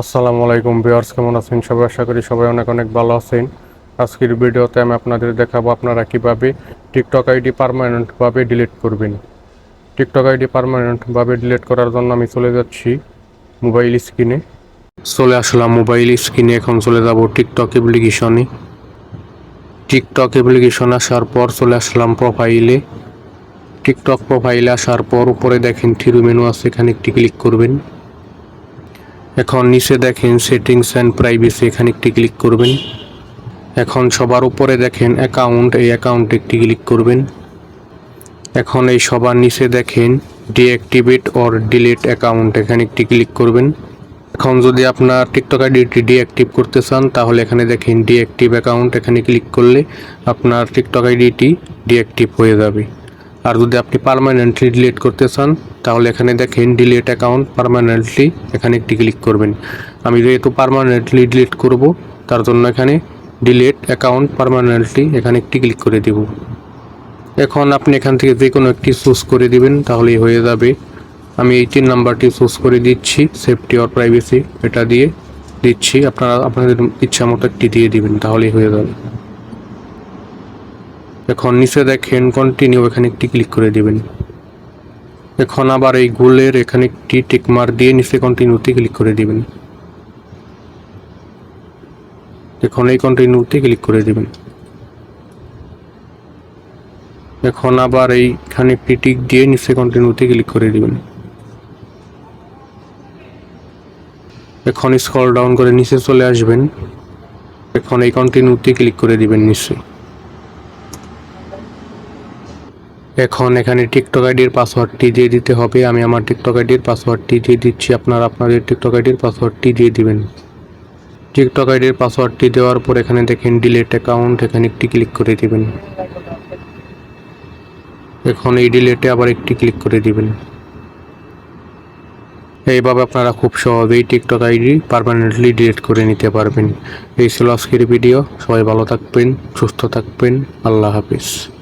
আসসালামু আলাইকুম ভিউয়ার্স, কেমন আছেন সবাই? আশা করি সবাই অনেক অনেক ভালো আছেন। আজকের ভিডিওতে আমি আপনাদের দেখাবো আপনারা কীভাবে টিকটক আইডি পার্মানেন্টভাবে ডিলিট করবেন। টিকটক আইডি পার্মানেন্টভাবে ডিলিট করার জন্য আমি চলে যাচ্ছি মোবাইল স্ক্রিনে। চলে আসলাম মোবাইল স্ক্রিনে, এখন চলে যাব টিকটক অ্যাপ্লিকেশনে। টিকটক অ্যাপ্লিকেশন আসার পর চলে আসলাম প্রোফাইলে। টিকটক প্রোফাইলে আসার পর উপরে দেখেন থ্রি মেনু আছে, এখানে একটি ক্লিক করবেন। এখন নিচে দেখেন সেটিংস অ্যান্ড প্রাইভেসি এখানে একটি ক্লিক করবেন। এখন সবার উপরে দেখেন অ্যাকাউন্ট এই অ্যাকাউন্টে একটি ক্লিক করবেন। এখন এই সবার নিচে দেখেন ডিঅ্যাক্টিভেট অর ডিলিট অ্যাকাউন্ট এখানে একটি ক্লিক করবেন। এখন যদি আপনার টিকটক আইডিটি ডিঅ্যাক্টিভ করতে চান, তাহলে এখানে দেখেন ডিঅ্যাক্টিভ অ্যাকাউন্ট এখানে ক্লিক করলে আপনার টিকটক আইডিটি ডিঅ্যাক্টিভ হয়ে যাবে। আর যদি আপনি পার্মানেন্টলি ডিলিট করতে চান, তাহলে এখানে দেখেন ডিলিট অ্যাকাউন্ট পার্মানেন্টলি এখানে একটি ক্লিক করবেন। আমি যেহেতু পার্মানেন্টলি ডিলিট করব, তার জন্য এখানে ডিলিট অ্যাকাউন্ট পার্মানেন্টলি এখানে একটি ক্লিক করে দেব। এখন আপনি এখান থেকে যে কোনো একটি চুজ করে দিবেন, তাহলেই হয়ে যাবে। আমি এই তিন নাম্বারটি চুজ করে দিচ্ছি সেফটি অর প্রাইভেসি এটা দিয়ে দিচ্ছি। আপনারা, আপনাদের ইচ্ছা মতো একটি দিয়ে দিবেন, তাহলেই হয়ে যাবে। এখন নিচে দেখেন কন্টিনিউ এখানে একটি ক্লিক করে দেবেন। এখন আবার এই গোলের এখানে একটি টিকমার দিয়ে নিচে কন্টিনিউতে ক্লিক করে দিবেন। এখন এই কন্টিনিউতে ক্লিক করে দিবেন। এখন আবার এইখানে একটি টিক দিয়ে নিচে কন্টিনিউতে ক্লিক করে দিবেন। এখন স্ক্রল ডাউন করে নিচে চলে আসবেন। এখন এই কন্টিনিউতে ক্লিক করে দিবেন নিচে এখন এখানে টিকটক আইডির পাসওয়ার্ডটি দিয়ে দিতে হবে। আমি আমার টিকটক আইডির পাসওয়ার্ডটি দিয়ে দিচ্ছি। আপনারা আপনাদের টিকটক আইডির পাসওয়ার্ডটি দিয়ে দিবেন। টিকটক আইডির পাসওয়ার্ডটি দেওয়ার পর এখানে দেখেন ডিলেট অ্যাকাউন্ট এখানে একটি ক্লিক করে দিবেন। এখন এই ডিলেটে আবার একটি ক্লিক করে দিবেন। এইভাবে আপনারা খুব সহজেই টিকটক আইডি পারমানেন্টলি ডিলিট করে নিতে পারবেন। এই ছিল আজকের ভিডিও সবাই ভালো থাকবেন, সুস্থ থাকবেন। আল্লাহ হাফিজ।